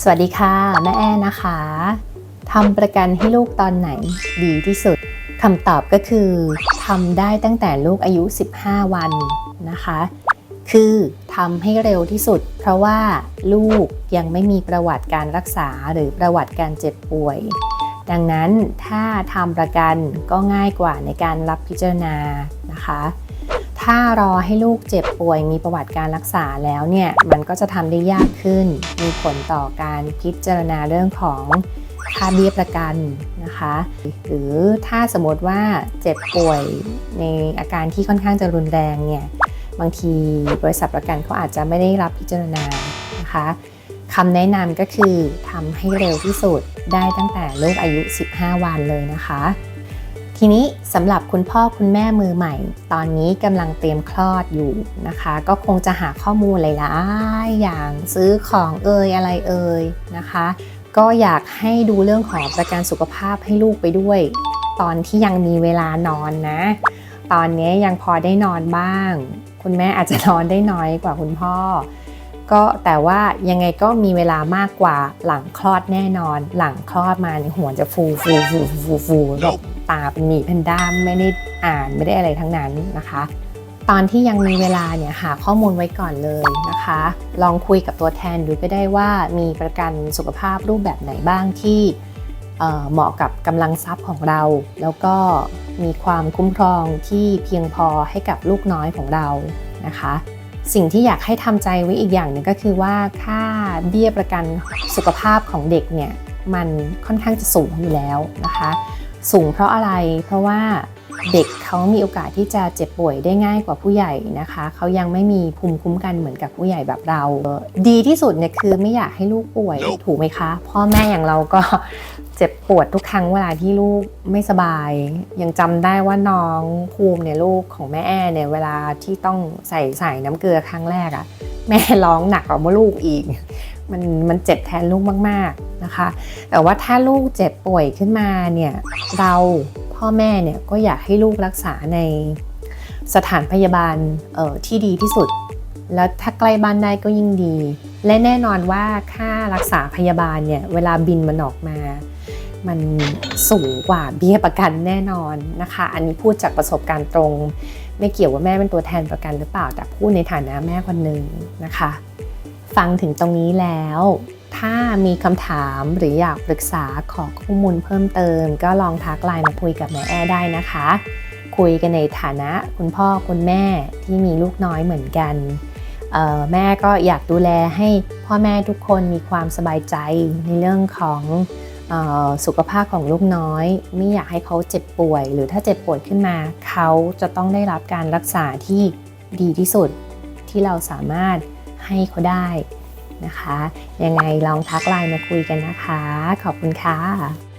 สวัสดีค่ะแม่แอ้นะคะทำประกันให้ลูกตอนไหนดีที่สุดคำตอบก็คือทำได้ตั้งแต่ลูกอายุ 15 วันนะคะ คือทำให้เร็วที่สุด เพราะว่าลูกยังไม่มีประวัติการรักษาหรือประวัติการเจ็บป่วย ดังนั้นถ้าทำประกันก็ง่ายกว่าในการรับพิจารณานะคะ ถ้ารอให้ลูกเจ็บป่วยมีประวัติการรักษาแล้วเนี่ย มันก็จะทำได้ยากขึ้น มีผลต่อการพิจารณาเรื่องของค่าเบี้ยประกันนะคะ หรือถ้าสมมติว่าเจ็บป่วยในอาการที่ค่อนข้างจะรุนแรงเนี่ย บางทีบริษัทประกันเขาอาจจะไม่ได้รับพิจารณานะคะคำแนะนำก็คือทำให้เร็วที่สุดได้ตั้งแต่ลูกอายุ 15 วันเลยนะคะ ทีนี้สำหรับคุณพ่อคุณแม่มือใหม่ ตอนนี้กำลังเตรียมคลอดอยู่นะคะ ก็คงจะหาข้อมูลหลายๆอย่างซื้อของเอ่ยอะไรเอ่ยนะคะ ก็อยากให้ดูเรื่องของประกันสุขภาพให้ลูกไปด้วย ตอนที่ยังมีเวลานอนนะ ตอนนี้ยังพอได้นอนบ้าง คุณแม่อาจจะนอนได้น้อยกว่าคุณพ่อ ก็แต่ว่ายังไงก็มีเวลามากกว่าหลังคลอดแน่นอน หลังคลอดมาในหัวจะฟูฟูฟูฟูฟูแบบ ตาเป็นหมีแพนด้าไม่ได้อ่านไม่ได้อะไรทั้งนั้นนะคะ ตอนที่ยังมีเวลาเนี่ยหาข้อมูลไว้ก่อนเลยนะคะ ลองคุยกับตัวแทนดูก็ได้ว่ามีประกันสุขภาพรูปแบบไหนบ้างที่เเหมาะกับกำลังทรัพย์ของเรา แล้วก็มีความคุ้มครองที่เพียงพอให้กับลูกน้อยของเรานะคะ สิ่งที่อยากให้ทำใจไว้อีกอย่างหนึ่งก็คือว่าค่าเบี้ยประกันสุขภาพของเด็กเนี่ยมันค่อนข้างจะสูงอยู่แล้วนะคะ สูงเพราะอะไร เพราะว่าเด็กเขามีโอกาสที่จะเจ็บป่วยได้ง่ายกว่าผู้ใหญ่นะคะ เขายังไม่มีภูมิคุ้มกันเหมือนกับผู้ใหญ่แบบเรา ดีที่สุดเนี่ยคือไม่อยากให้ลูกป่วย Nope ถูกไหมคะ พ่อแม่อย่างเราก็เจ็บปวดทุกครั้งเวลาที่ลูกไม่สบาย ยังจำได้ว่าน้องภูมิเนี่ยลูกของแม่แอ้เนี่ยเวลาที่ต้องใส่ใส่น้ำเกลือครั้งแรกอะแม่ร้องหนักกว่าลูกอีก มันมันเจ็บแทนลูกมาก ๆนะคะ แต่ว่าถ้าลูกเจ็บป่วยขึ้นมาเนี่ยเราพ่อแม่เนี่ยก็อยากให้ลูกรักษาในสถานพยาบาลเอ่อที่ดีที่สุด แล้วถ้าใกล้บ้านได้ก็ยิ่งดี และแน่นอนว่าค่ารักษาพยาบาลเนี่ยเวลาบินมันออกมา มันสูงกว่าเบี้ยประกันแน่นอนนะคะ อันนี้พูดจากประสบการณ์ตรง ไม่เกี่ยวว่าแม่เป็นตัวแทนประกันหรือเปล่า แต่พูดในฐานะแม่คนหนึ่งนะคะ ฟังถึงตรงนี้แล้ว ถ้ามีคำถามหรืออยากปรึกษาขอข้อมูลเพิ่มเติม ก็ลองทักไลน์มาคุยกับแม่แอ้ได้นะคะ คุยกันในฐานะคุณพ่อคุณแม่ที่มีลูกน้อยเหมือนกันแม่ก็อยากดูแลให้พ่อแม่ทุกคนมีความสบายใจในเรื่องของออสุขภาพของลูกน้อย ไม่อยากให้เขาเจ็บป่วย หรือถ้าเจ็บป่วยขึ้นมา เขาจะต้องได้รับการรักษาที่ดีที่สุดที่เราสามารถ ให้เขาได้นะคะ ยังไงลองทักไลน์มาคุยกันนะคะ ขอบคุณค่ะ